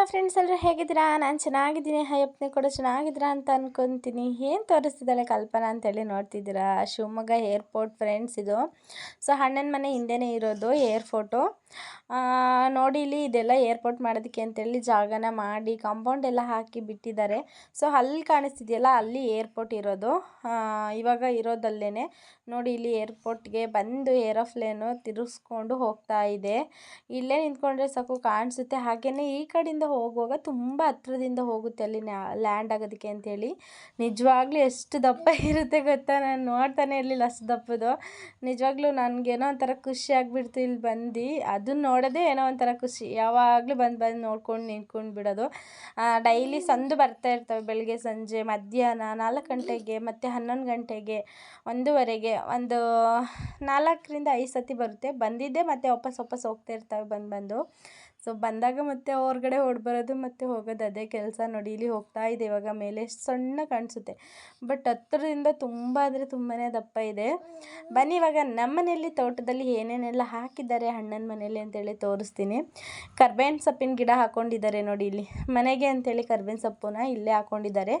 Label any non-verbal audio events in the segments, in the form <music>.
Hello friends ಎಲ್ಲರೂ ಹೇಗಿದ್ದೀರಾ? ನಾನು ಚೆನ್ನಾಗಿದ್ದೀನಿ. ಹೈಯಪ್ಪನೇ ಕೂಡ ಚೆನ್ನಾಗಿದ್ದೀರಾ ಅಂತ ಅನ್ಕೊತೀನಿ. ಏನು ತೋರಿಸ್ತಿದ್ದಾಳೆ ಕಲ್ಪನಾ ಅಂತೇಳಿ ನೋಡ್ತಿದ್ದೀರಾ. ಶಿವಮೊಗ್ಗ ಏರ್ಪೋರ್ಟ್ ಫ್ರೆಂಡ್ಸ್ ಇದು. ಸೊ ಅಣ್ಣನ ಮನೆ ಹಿಂದೆನೇ ಇರೋದು ಏರ್ಪೋರ್ಟು ನೋಡಿ ಇಲ್ಲಿ ಇದೆಲ್ಲ ಏರ್ಪೋರ್ಟ್ ಮಾಡೋದಕ್ಕೆ ಅಂತೇಳಿ ಜಾಗನ ಮಾಡಿ ಕಾಂಪೌಂಡ್ ಎಲ್ಲ ಹಾಕಿ ಬಿಟ್ಟಿದ್ದಾರೆ. ಸೊ ಅಲ್ಲಿ ಕಾಣಿಸ್ತಿದೆಯಲ್ಲ, ಅಲ್ಲಿ ಏರ್ಪೋರ್ಟ್ ಇರೋದು. ಇವಾಗ ಇರೋದಲ್ಲೇ ನೋಡಿ ಇಲ್ಲಿ ಏರ್ಪೋರ್ಟ್ಗೆ ಬಂದು ಏರೋಫ್ಲೇನು ತಿರುಗಿಸ್ಕೊಂಡು ಹೋಗ್ತಾ ಇದೆ. ಇಲ್ಲೇ ನಿಂತ್ಕೊಂಡ್ರೆ ಸಾಕು ಕಾಣಿಸುತ್ತೆ. ಹಾಗೆಯೇ ಈ ಕಡೆಯಿಂದ ಹೋಗುವಾಗ ತುಂಬ ಹತ್ರದಿಂದ ಹೋಗುತ್ತೆ ಅಲ್ಲಿ ಲ್ಯಾಂಡ್ ಆಗೋದಕ್ಕೆ ಅಂತೇಳಿ. ನಿಜವಾಗ್ಲೂ ಎಷ್ಟು ದಪ್ಪ ಇರುತ್ತೆ ಗೊತ್ತಾ? ನಾನು ನೋಡ್ತಾನೆ ಇರಲಿಲ್ಲ ಅಷ್ಟು ದಪ್ಪದು. ನಿಜವಾಗ್ಲೂ ನನಗೇನೋ ಒಂಥರ ಖುಷಿ ಆಗಿಬಿಡ್ತು ಇಲ್ಲಿ ಬಂದು. ಅದನ್ನ ನೋಡೋದೇ ಏನೋ ಒಂಥರ ಖುಷಿ. ಯಾವಾಗಲೂ ಬಂದು ಬಂದು ನೋಡ್ಕೊಂಡು ನಿಂತ್ಕೊಂಡು ಬಿಡೋದು. ಡೈಲಿ ಸಂದು ಬರ್ತಾ ಇರ್ತವೆ ಬೆಳಗ್ಗೆ, ಸಂಜೆ, ಮಧ್ಯಾಹ್ನ ನಾಲ್ಕು ಗಂಟೆಗೆ ಮತ್ತು ಹನ್ನೊಂದು ಗಂಟೆಗೆ ಒಂದೂವರೆಗೆ. ಒಂದು ನಾಲ್ಕರಿಂದ ಐದು ಸತಿ ಬರುತ್ತೆ. ಬಂದಿದ್ದೆ ಮತ್ತೆ ವಾಪಸ್ ವಾಪಸ್ ಹೋಗ್ತಾ ಇರ್ತವೆ ಬಂದು ಬಂದು. ಸೊ ಬಂದಾಗ ಮತ್ತೆ ಹೊರ್ಗಡೆ ಹೊಡ್ಬರೋದು ಮತ್ತು ಹೋಗೋದು ಅದೇ ಕೆಲಸ ನೋಡಿ ಇಲ್ಲಿ ಹೋಗ್ತಾ ಇದೆ, ಇವಾಗ ಮೇಲೆ ಸಣ್ಣ ಕಾಣಿಸುತ್ತೆ. ಬಟ್ ಹತ್ತಿರದಿಂದ ತುಂಬ ಅಂದರೆ ತುಂಬಾ ದಪ್ಪ ಇದೆ. ಬನ್ನಿ ಇವಾಗ ನಮ್ಮ ಮನೆಯಲ್ಲಿ ತೋಟದಲ್ಲಿ ಏನೇನೆಲ್ಲ ಹಾಕಿದ್ದಾರೆ ಅಣ್ಣನ ಮನೆಯಲ್ಲಿ ಅಂತೇಳಿ ತೋರಿಸ್ತೀನಿ. ಕರ್ಬೇವಿನ ಸೊಪ್ಪಿನ ಗಿಡ ಹಾಕ್ಕೊಂಡಿದ್ದಾರೆ ನೋಡಿ ಇಲ್ಲಿ. ಮನೆಗೆ ಅಂತೇಳಿ ಕರ್ಬೇವಿನ ಸೊಪ್ಪನ್ನ ಇಲ್ಲೇ ಹಾಕ್ಕೊಂಡಿದ್ದಾರೆ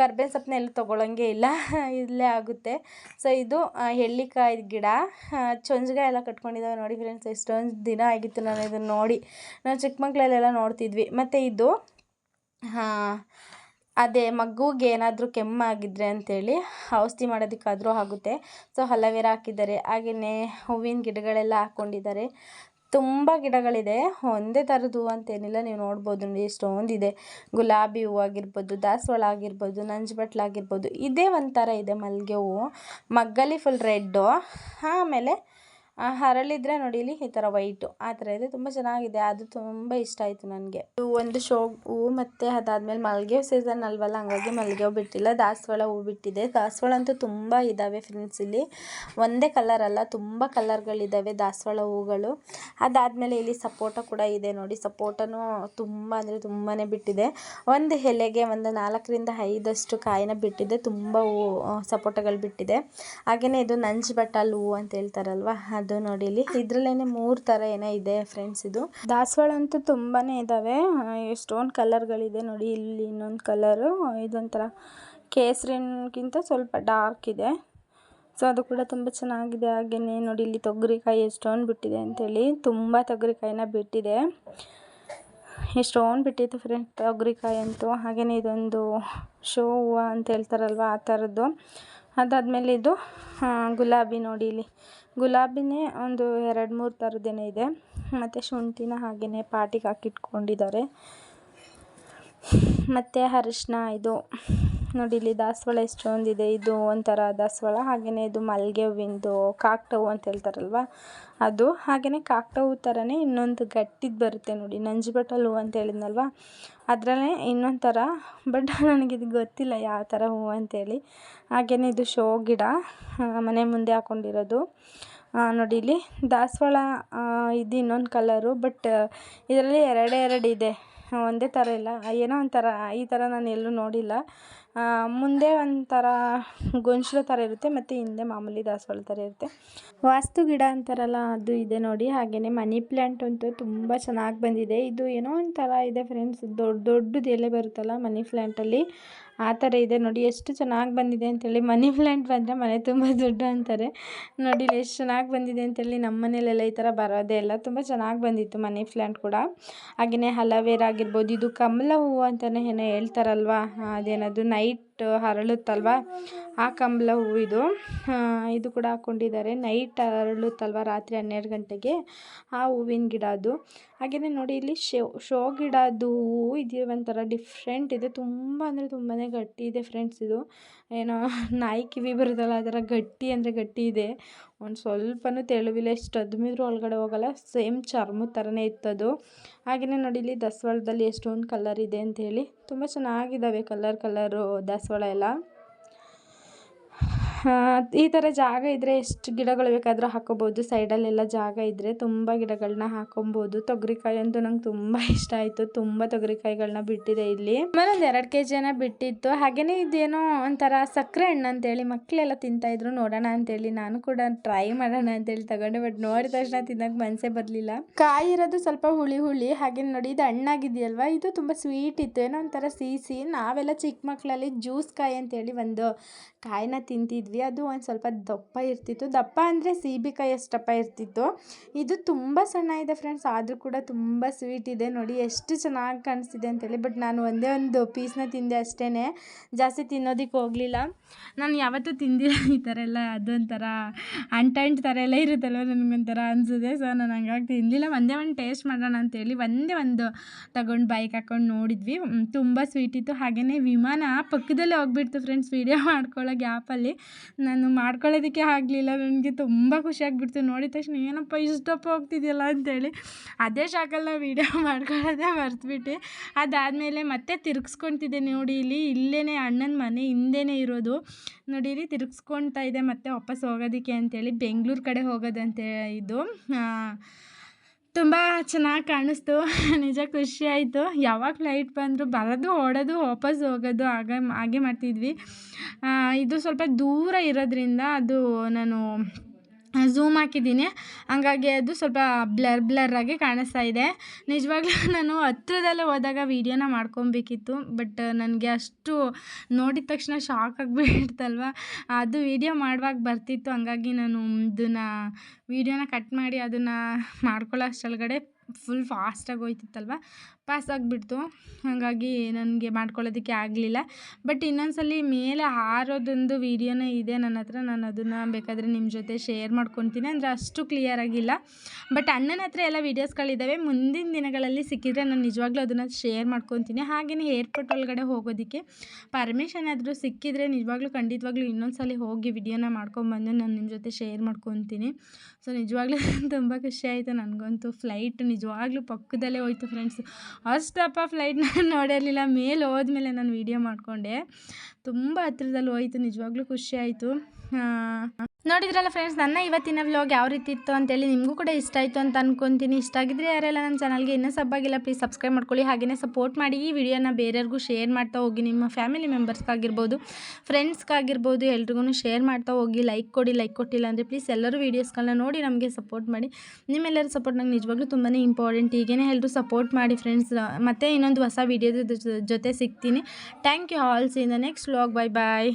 ಕರ್ಬೇವಿನ ಸೊಪ್ಪನ್ನ ಎಲ್ಲಿ ತೊಗೊಳಂಗೆ ಇಲ್ಲ. <laughs> ಇಲ್ಲೇ ಆಗುತ್ತೆ. ಸೊ ಇದು ಎಳ್ಳಿಕಾಯಿ ಗಿಡ. ಚೊಂಜ್ಗಾಯಿ ಎಲ್ಲ ಕಟ್ಕೊಂಡಿದ್ದಾವೆ ನೋಡಿ ಫ್ರೆಂಡ್ಸ್ ಎಷ್ಟೊಂದು ದಿನ ಆಗಿತ್ತು ನಾನು ಇದನ್ನು ನೋಡಿ. ನಾವು ಚಿಕ್ಕ ಮಕ್ಕಳಲ್ಲೆಲ್ಲ ನೋಡ್ತಿದ್ವಿ. ಮತ್ತು ಇದು ಅದೇ ಮಗುಗೆ ಏನಾದರೂ ಕೆಮ್ಮಾಗಿದ್ರೆ ಅಂಥೇಳಿ ಔಷಧಿ ಮಾಡೋದಕ್ಕಾದರೂ ಆಗುತ್ತೆ. ಸೊ, ಹಲವೇರ ಹಾಕಿದ್ದಾರೆ. ಹಾಗೆಯೇ ಹೂವಿನ ಗಿಡಗಳೆಲ್ಲ ಹಾಕ್ಕೊಂಡಿದ್ದಾರೆ ತುಂಬ ಗಿಡಗಳಿದೆ. ಒಂದೇ ಥರದ್ದು ಹೂವು ಅಂತೇನಿಲ್ಲ. ನೀವು ನೋಡ್ಬೋದು ನೋಡಿ ಎಷ್ಟೊಂದಿದೆ. ಗುಲಾಬಿ ಹೂವು ಆಗಿರ್ಬೋದು, ದಾಸವಾಳ ಆಗಿರ್ಬೋದು, ನಂಜುಬಟ್ಲು ಆಗಿರ್ಬೋದು. ಇದೇ ಒಂಥರ ಇದೆ ಮಲ್ಲಿಗೆ ಹೂವು. ಮಗ್ಗಲಿ ಫುಲ್ ರೆಡ್ಡು ಆಮೇಲೆ ಹರಳಿದ್ರೆ ನೋಡಿ ಇಲ್ಲಿ ಈ ಥರ ವೈಟು. ಆ ಥರ ಇದೆ. ತುಂಬ ಚೆನ್ನಾಗಿದೆ. ಅದು ತುಂಬ ಇಷ್ಟ ಆಯಿತು ನನಗೆ. ಒಂದು ಶೋ ಹೂವು ಮತ್ತು ಅದಾದಮೇಲೆ ಮಲ್ಲಿಗೆ ಸೀಸನ್ ಅಲ್ವಲ್ಲ, ಹಂಗಾಗಿ ಮಲ್ಗೆ ಹೂವು ಬಿಟ್ಟಿಲ್ಲ. ದಾಸವಾಳ ಹೂ ಬಿಟ್ಟಿದೆ. ದಾಸವಾಳ ಅಂತೂ ತುಂಬ ಇದ್ದಾವೆ ಫ್ರೆಂಡ್ಸ್ ಇಲ್ಲಿ. ಒಂದೇ ಕಲರ್ ಅಲ್ಲ, ತುಂಬ ಕಲರ್ಗಳಿದ್ದಾವೆ ದಾಸವಾಳ ಹೂಗಳು. ಅದಾದಮೇಲೆ ಇಲ್ಲಿ ಸಪೋಟ ಕೂಡ ಇದೆ ನೋಡಿ. ಸಪೋಟನೂ ತುಂಬ ಅಂದರೆ ತುಂಬಾ ಬಿಟ್ಟಿದೆ. ಒಂದು ಎಲೆಗೆ ಒಂದು ನಾಲ್ಕರಿಂದ ಐದಷ್ಟು ಕಾಯಿನ ಬಿಟ್ಟಿದೆ. ತುಂಬ ಹೂ ಸಪೋಟಗಳು ಬಿಟ್ಟಿದೆ. ಹಾಗೆಯೇ ಇದು ನಂಜ್ ಬಟ್ಟಲ್ ಹೂವು ಅಂತ ಹೇಳ್ತಾರಲ್ವ ಅದು ನೋಡಿ ಇಲ್ಲಿ. ಇದ್ರಲ್ಲೇನೆ ಮೂರು ತರ ಏನೋ ಇದೆ ಫ್ರೆಂಡ್ಸ್ ಇದು. ದಾಸವಾಳ ಅಂತೂ ಇದಾವೆ. ಎಷ್ಟೊಂದ್ ಕಲರ್ ಗಳಿದೆ ನೋಡಿ ಇಲ್ಲಿ ಇನ್ನೊಂದು ಕಲರ್ ಇದೊಂಥರ ಕೇಸರಿಗಿಂತ ಸ್ವಲ್ಪ ಡಾರ್ಕ್ ಇದೆ. ಸೊ ಅದು ಕೂಡ ತುಂಬ ಚೆನ್ನಾಗಿದೆ. ಹಾಗೆಯೇ ನೋಡಿ ಇಲ್ಲಿ ತೊಗರಿಕಾಯಿ ಎಷ್ಟೊಂದು ಬಿಟ್ಟಿದೆ ಅಂತೇಳಿ. ತುಂಬ ತೊಗರಿಕಾಯಿನ ಬಿಟ್ಟಿದೆ. ಎಷ್ಟೊಂದು ಬಿಟ್ಟಿತ್ತು ಫ್ರೆಂಡ್ ತೊಗರಿಕಾಯಿ ಅಂತೂ. ಹಾಗೆಯೇ ಇದೊಂದು ಶೋ ಹೂವು ಅಂತ ಹೇಳ್ತಾರಲ್ವ ಆ ಥರದ್ದು ಅದಾದಮೇಲೆ ಇದು ಗುಲಾಬಿ ನೋಡಿ ಇಲ್ಲಿ. ಗುಲಾಬಿನೇ ಒಂದು ಎರಡು ಮೂರು ಥರದ್ದೇನೋ ಇದೆ. ಮತ್ತು ಶುಂಠಿನ ಹಾಗೆಯೇ ಪಾಟಿಗೆ ಹಾಕಿಟ್ಕೊಂಡಿದ್ದಾರೆ. ಮತ್ತು ಅರಿಶ್ಣ ಇದು ನೋಡಿ ಇಲ್ಲಿ ದಾಸವಾಳ ಎಷ್ಟೊಂದಿದೆ ಇದು ಒಂಥರ ದಾಸವಾಳ. ಹಾಗೆಯೇ ಇದು ಮಲ್ಲಿಗೆ ಹೂವಿಂದು ಕಾಕಡ ಹೂವು ಅಂತ ಹೇಳ್ತಾರಲ್ವ? ಅದು ಹಾಗೆಯೇ ಹೂವು ಥರನೇ ಇನ್ನೊಂದು ಗಟ್ಟಿದ್ದು ಬರುತ್ತೆ ನೋಡಿ ನಂಜುಬಟ್ಟಲು ಹೂವು ಅಂತ ಹೇಳಿದ್ನಲ್ವ? ಅದರಲ್ಲೇ ಇನ್ನೊಂದು ಥರ ಬಟ್ ನನಗಿದು ಗೊತ್ತಿಲ್ಲ ಯಾವ ಥರ ಹೂವು ಅಂತೇಳಿ. ಹಾಗೆಯೇ ಇದು ಶೋ ಗಿಡ ಮನೆ ಮುಂದೆ ಹಾಕ್ಕೊಂಡಿರೋದು ಆ, ನೋಡಿ ಇಲ್ಲಿ ದಾಸವಾಳ ಇದು ಇನ್ನೊಂದು ಕಲರು ಬಟ್ ಇದರಲ್ಲಿ ಎರಡೇ ಇದೆ ಒಂದೇ ಥರ ಇಲ್ಲ. ಏನೋ ಒಂಥರ ಈ ಥರ ನಾನು ಎಲ್ಲೂ ನೋಡಿಲ್ಲ. ಮುಂದೆ ಒಂಥರ ಗೊಂಚಲು ಥರ ಇರುತ್ತೆ, ಮತ್ತು ಹಿಂದೆ ಮಾಮೂಲಿ ದಾಸವಾಳ ಥರ ಇರುತ್ತೆ. ವಾಸ್ತು ಗಿಡ ಅಂತಾರಲ್ಲ, ಅದು ಇದೆ ನೋಡಿ ಹಾಗೆಯೇ ಮನಿ ಪ್ಲ್ಯಾಂಟ್ ಅಂತೂ ತುಂಬ ಚೆನ್ನಾಗಿ ಬಂದಿದೆ. ಇದು ಏನೋ ಒಂಥರ ಇದೆ ಫ್ರೆಂಡ್ಸ್, ದೊಡ್ಡ ದೊಡ್ಡದು ಎಲೆ ಬರುತ್ತಲ್ಲ ಮನಿ ಪ್ಲ್ಯಾಂಟಲ್ಲಿ ಆ ಥರ ಇದೆ ನೋಡಿ, ಎಷ್ಟು ಚೆನ್ನಾಗಿ ಬಂದಿದೆ ಅಂತೇಳಿ. ಮನಿ ಪ್ಲ್ಯಾಂಟ್ ಬಂದರೆ ಮನೆ ತುಂಬ ದೊಡ್ಡ ಅಂತಾರೆ. ನೋಡಿ ಎಷ್ಟು ಚೆನ್ನಾಗಿ ಬಂದಿದೆ ಅಂತೇಳಿ, ನಮ್ಮ ಮನೇಲೆಲ್ಲ ಈ ಥರ ಬರೋದೇ ಇಲ್ಲ. ತುಂಬ ಚೆನ್ನಾಗಿ ಬಂದಿತ್ತು ಮನಿ ಪ್ಲ್ಯಾಂಟ್ ಕೂಡ. ಹಾಗೆಯೇ ಹಲವೇರ್ ಆಗಿರ್ಬೋದು ಇದು ಕಮಲ ಹೂವು ಅಂತಲೇ ಏನೋ ಹೇಳ್ತಾರಲ್ವಾ, ಅದೇನದು right ನೈಟ್ ಅರಳುತ್ತಲ್ವ ಆ ಕಂಬಳ ಹೂವು ಇದು. ಇದು ಕೂಡ ಹಾಕ್ಕೊಂಡಿದ್ದಾರೆ ನೈಟ್ ಅರಳುತ್ತಲ್ವ ರಾತ್ರಿ ಹನ್ನೆರಡು ಗಂಟೆಗೆ ಆ ಹೂವಿನ ಗಿಡ ಅದು. ಹಾಗೆಯೇ ನೋಡಿ, ಇಲ್ಲಿ ಶೋ ಶೋ ಗಿಡದ್ದು ಹೂವು ಇದು ಒಂಥರ ಡಿಫ್ರೆಂಟ್ ಇದೆ. ತುಂಬ ಅಂದರೆ ತುಂಬಾ ಗಟ್ಟಿ ಇದೆ ಫ್ರೆಂಡ್ಸ್ ಇದು. ಏನೋ ನಾಯಿ ಕಿವಿ ಬರುತ್ತಲ್ಲ ಥರ ಗಟ್ಟಿ ಅಂದರೆ ಗಟ್ಟಿ ಇದೆ. ಒಂದು ಸ್ವಲ್ಪನೂ ತೆಳುವಿಲ್ಲ, ಎಷ್ಟು ಅದ್ಮಿದ್ರು ಒಳಗಡೆ ಹೋಗಲ್ಲ. ಸೇಮ್ ಚರ್ಮದ ಥರನೇ ಇತ್ತದು. ಹಾಗೆಯೇ ನೋಡಿ, ಇಲ್ಲಿ ದಸವಾಳದಲ್ಲಿ ಎಷ್ಟೊಂದು ಕಲರ್ ಇದೆ ಅಂತ ಹೇಳಿ. ತುಂಬ ಚೆನ್ನಾಗಿದ್ದಾವೆ ಕಲರ್ ಕಲರು ದಾಸವಾಳ ಎಲ್ಲ ಈ ಥರ ಜಾಗ ಇದ್ದರೆ ಎಷ್ಟು ಗಿಡಗಳು ಬೇಕಾದರೂ ಹಾಕೋಬೋದು. ಸೈಡಲ್ಲೆಲ್ಲ ಜಾಗ ಇದ್ದರೆ ತುಂಬ ಗಿಡಗಳನ್ನ ಹಾಕೊಬೋದು. ತೊಗರಿಕಾಯಿ ಅಂತೂ ನಂಗೆ ತುಂಬ <laughs> ಇಷ್ಟ ಆಯಿತು. ತುಂಬ ತೊಗರಿಕಾಯಿಗಳನ್ನ ಬಿಟ್ಟಿದೆ ಇಲ್ಲಿ. ಒಂದು ಎರಡು ಕೆ ಜಿನ ಬಿಟ್ಟಿತ್ತು. ಹಾಗೆಯೇ ಇದೇನೋ ಒಂಥರ ಸಕ್ಕರೆ ಹಣ್ಣು ಅಂತೇಳಿ ಮಕ್ಕಳೆಲ್ಲ ತಿಂತಾಯಿದ್ರು ನೋಡೋಣ ಅಂತೇಳಿ ನಾನು ಕೂಡ ಟ್ರೈ ಮಾಡೋಣ ಅಂತೇಳಿ ತಗೊಂಡೆ. ಬಟ್ ನೋಡಿದ ತಕ್ಷಣ ತಿನ್ನೋಕೆ ಮನಸ್ಸೇ ಬರಲಿಲ್ಲ. ಕಾಯಿ ಇರೋದು ಸ್ವಲ್ಪ ಹುಳಿ ಹುಳಿ. ಹಾಗೆ ನೋಡಿ ಇದು ಹಣ್ಣಾಗಿದೆಯಲ್ವಾ? ಇದು ತುಂಬ ಸ್ವೀಟ್ ಇತ್ತು. ಏನೋ ಒಂಥರ ಸಿಹಿ ಸಿಹಿ ನಾವೆಲ್ಲ ಚಿಕ್ಕ ಮಕ್ಕಳಲ್ಲಿ ಜ್ಯೂಸ್ ಕಾಯಿ ಅಂತೇಳಿ ಒಂದು ಕಾಯಿನ ತಿಂತಿದ್ವಿ. ಅದು ಒಂದು ಸ್ವಲ್ಪ ದಪ್ಪ ಇರ್ತಿತ್ತು. ದಪ್ಪ ಅಂದರೆ ಸೀಬೆಕಾಯಿ ಅಷ್ಟಪ್ಪ ಇರ್ತಿತ್ತು. ಇದು ತುಂಬ ಸಣ್ಣ ಇದೆ ಫ್ರೆಂಡ್ಸ್ ಆದರೂ ಕೂಡ ತುಂಬ ಸ್ವೀಟ್ ಇದೆ ನೋಡಿ. ಎಷ್ಟು ಚೆನ್ನಾಗಿ ಕಾಣಿಸ್ತಿದೆ ಅಂತೇಳಿ. ಬಟ್ ನಾನು ಒಂದೇ ಒಂದು ಪೀಸ್ನ ತಿಂದೆ ಅಷ್ಟೇ ಜಾಸ್ತಿ ತಿನ್ನೋದಕ್ಕೆ ಹೋಗಲಿಲ್ಲ. ನಾನು ಯಾವತ್ತೂ ತಿಂದಿಲ್ಲ ಈ ಥರ ಎಲ್ಲ. ಅದೊಂಥರ ಅಂಟಂಟ್ ಥರ ಎಲ್ಲ ಇರುತ್ತಲ್ಲ ನನಗೊಂಥರ ಅನಿಸಿದೆ ಸೊ ನಾನು ಹಂಗಾಗಿ ತಿನ್ನಲಿಲ್ಲ ಒಂದೇ ಒಂದು ಟೇಸ್ಟ್ ಮಾಡೋಣ ಅಂತೇಳಿ ಒಂದೇ ಒಂದು ತಗೊಂಡು ಬೈಕ್ ಹಾಕ್ಕೊಂಡು ನೋಡಿದ್ವಿ. ತುಂಬ ಸ್ವೀಟ್ ಇತ್ತು. ಹಾಗೆಯೇ ವಿಮಾನ ಪಕ್ಕದಲ್ಲೇ ಹೋಗ್ಬಿಡ್ತು ಫ್ರೆಂಡ್ಸ್ ವೀಡಿಯೋ ಮಾಡ್ಕೊಳ್ಳೋ ಗ್ಯಾಪಲ್ಲಿ ನಾನು ಮಾಡ್ಕೊಳ್ಳೋದಕ್ಕೆ ಆಗಲಿಲ್ಲ, ನನಗೆ ತುಂಬ ಖುಷಿಯಾಗಿಬಿಡ್ತು ನೋಡಿದ ತಕ್ಷಣ, ಏನಪ್ಪ ಇಷ್ಟಪ್ಪ ಹೋಗ್ತಿದೆಯಲ್ಲ ಅಂತೇಳಿ ಅದೇ ಶಾಕಲ್ಲಿ ನಾವು ವೀಡಿಯೋ ಮಾಡ್ಕೊಳ್ಳೋದೇ ಮರ್ತ್ಬಿಟ್ಟು. ಅದಾದಮೇಲೆ ಮತ್ತೆ ತಿರುಗಿಸ್ಕೊತಿದ್ದೆ. ನೋಡಿ, ಇಲ್ಲಿ ಇಲ್ಲೇ ಅಣ್ಣನ ಮನೆ ಹಿಂದೆನೇ ಇರೋದು. ನೋಡಿ, ಇಲ್ಲಿ ತಿರುಗಿಸ್ಕೊಳ್ತಾ ಇದೆ ಮತ್ತೆ ವಾಪಸ್ ಹೋಗೋದಕ್ಕೆ ಅಂತೇಳಿ ಬೆಂಗಳೂರು ಕಡೆ ಹೋಗೋದಂತೆ ಇದು. ತುಂಬ ಚೆನ್ನಾಗಿ ಕಾಣಿಸ್ತು. <laughs> ನಿಜ ಖುಷಿ ಆಯಿತು. ಯಾವಾಗ ಫ್ಲೈಟ್ ಬಂದರೂ ಬರೋದು, ಓಡೋದು, ವಾಪಸ್ ಹೋಗೋದು ಆಗ, ಹಾಗೆ ಮಾಡ್ತಿದ್ವಿ. ಇದು ಸ್ವಲ್ಪ ದೂರ ಇರೋದ್ರಿಂದ ಅದು ನಾನು ಝೂಮ್ ಹಾಕಿದ್ದೀನಿ. ಹಂಗಾಗಿ ಅದು ಸ್ವಲ್ಪ ಬ್ಲರ್ ಬ್ಲರ್ರಾಗಿ ಕಾಣಿಸ್ತಾ ಇದೆ. ನಿಜವಾಗ್ಲೂ <laughs> ನಾನು ಹತ್ರದಲ್ಲೇ ಹೋದಾಗ ವೀಡಿಯೋನ ಮಾಡ್ಕೊಬೇಕಿತ್ತು, ಬಟ್ ನನಗೆ ಅಷ್ಟು ನೋಡಿದ ತಕ್ಷಣ ಶಾಕ್ ಆಗಿಬಿಡ್ತಲ್ವ? ಅದು ವೀಡಿಯೋ ಮಾಡುವಾಗ ಬರ್ತಿತ್ತು, ಹಂಗಾಗಿ ನಾನು ಇದನ್ನು, ವೀಡಿಯೋನ ಕಟ್ ಮಾಡಿ ಅದನ್ನು <laughs> ಮಾಡ್ಕೊಳ್ಳೋ ಅಷ್ಟರೊಳಗಡೆ ಫುಲ್ ಫಾಸ್ಟಾಗಿ ಹೋಯ್ತಿತ್ತಲ್ವ? ಪಾಸ್ ಆಗಿಬಿಡ್ತು. ಹಾಗಾಗಿ ನನಗೆ ಮಾಡ್ಕೊಳ್ಳೋದಕ್ಕೆ ಆಗಲಿಲ್ಲ. ಬಟ್ ಇನ್ನೊಂದ್ಸಲಿ ಮೇಲೆ ಹಾರೋದೊಂದು ವೀಡಿಯೋನೇ ಇದೆ ನನ್ನ ಹತ್ರ. ನಾನು ಅದನ್ನು ಬೇಕಾದರೆ ನಿಮ್ಮ ಜೊತೆ ಶೇರ್ ಮಾಡ್ಕೊತೀನಿ. ಅಂದರೆ ಅಷ್ಟು ಕ್ಲಿಯರ್ ಆಗಿಲ್ಲ. ಬಟ್ ಅಣ್ಣನ ಹತ್ರ ಎಲ್ಲ ವೀಡಿಯೋಸ್ಗಳಿದ್ದಾವೆ ಮುಂದಿನ ದಿನಗಳಲ್ಲಿ ಸಿಕ್ಕಿದ್ರೆ ನಾನು ನಿಜವಾಗ್ಲೂ ಅದನ್ನು ಶೇರ್ ಮಾಡ್ಕೊತೀನಿ. ಹಾಗೆಯೇ ಏರ್ಪೋರ್ಟ್ ಒಳಗಡೆ ಹೋಗೋದಕ್ಕೆ ಪರ್ಮಿಷನ್ ಆದರೂ ಸಿಕ್ಕಿದ್ರೆ ನಿಜವಾಗ್ಲೂ ಖಂಡಿತವಾಗ್ಲೂ ಇನ್ನೊಂದು ಸಲ ಹೋಗಿ ವಿಡಿಯೋನ ಮಾಡ್ಕೊಂಬಂದು ನಾನು ನಿಮ್ಮ ಜೊತೆ ಶೇರ್ ಮಾಡ್ಕೊತೀನಿ. ಸೊ ನಿಜವಾಗ್ಲೂ <laughs> ತುಂಬ ಖುಷಿ ಆಯಿತು. ನನಗಂತೂ ಫ್ಲೈಟ್ ನಿಜವಾಗ್ಲೂ ಪಕ್ಕದಲ್ಲೇ ಹೋಯ್ತು ಫ್ರೆಂಡ್ಸ್ ಅಷ್ಟಪ್ಪ ನಾನು <laughs> ನೋಡಿರಲಿಲ್ಲ. ಮೇಲೆ ಹೋದ್ಮೇಲೆ ನಾನು ವೀಡಿಯೋ ಮಾಡಿಕೊಂಡೆ. ತುಂಬ ಹತ್ರದಲ್ಲಿ ಹೋಯ್ತು. ನಿಜವಾಗ್ಲೂ ಖುಷಿ ಆಯಿತು. ನೋಡಿದ್ರಲ್ಲ ಫ್ರೆಂಡ್ಸ್ ನನ್ನ ಇವತ್ತಿನ ವ್ಲಾಗ್ ಯಾವ ರೀತಿ ಇತ್ತು ಅಂತೇಳಿ ನಿಮಗೂ ಕೂಡ ಇಷ್ಟ ಆಯಿತು ಅಂತ ಅನ್ಕೊತೀನಿ. ಇಷ್ಟ ಆಗಿದ್ರೆ ಯಾರೆಲ್ಲ ನನ್ನ ಚಾನಲ್ಗೆ ಇನ್ನೂ ಸಬ್ಬಾಗಿಲ್ಲ ಪ್ಲೀಸ್ ಸಬ್ಸ್ಕ್ರೈಬ್ ಮಾಡ್ಕೊಳ್ಳಿ. ಹಾಗೆಯೇ ಸಪೋರ್ಟ್ ಮಾಡಿ ಈ ವಿಡಿಯೋನ ಬೇರೆಯವ್ರಿಗೂ ಶೇರ್ ಮಾಡ್ತಾ ಹೋಗಿ, ನಿಮ್ಮ ಫ್ಯಾಮಿಲಿ ಮೆಂಬರ್ಸ್ಗಾಗಿರ್ಬೋದು ಫ್ರೆಂಡ್ಸ್ಗಾಗಿರ್ಬೋದು ಎಲ್ರಿಗೂ ಶೇರ್ ಮಾಡ್ತಾ ಹೋಗಿ ಲೈಕ್ ಕೊಡಿ ಲೈಕ್ ಕೊಟ್ಟಿಲ್ಲ ಅಂದರೆ ಪ್ಲೀಸ್ ಎಲ್ಲರೂ ವೀಡಿಯೋಸ್ಗಳನ್ನ ನೋಡಿ ನಮಗೆ ಸಪೋರ್ಟ್ ಮಾಡಿ. ನಿಮ್ಮೆಲ್ಲರ ಸಪೋರ್ಟ್ ನಂಗೆ ನಿಜವಾಗ್ಲೂ ತುಂಬಾ ಇಂಪಾರ್ಟೆಂಟ್ ಈಗೇನೆ ಎಲ್ಲರೂ ಸಪೋರ್ಟ್ ಮಾಡಿ ಫ್ರೆಂಡ್ಸ್ ಮತ್ತೆ ಇನ್ನೊಂದು ಹೊಸ ವೀಡಿಯೋದ ಜೊತೆ ಸಿಗ್ತೀನಿ. Thank you all in the next vlog bye bye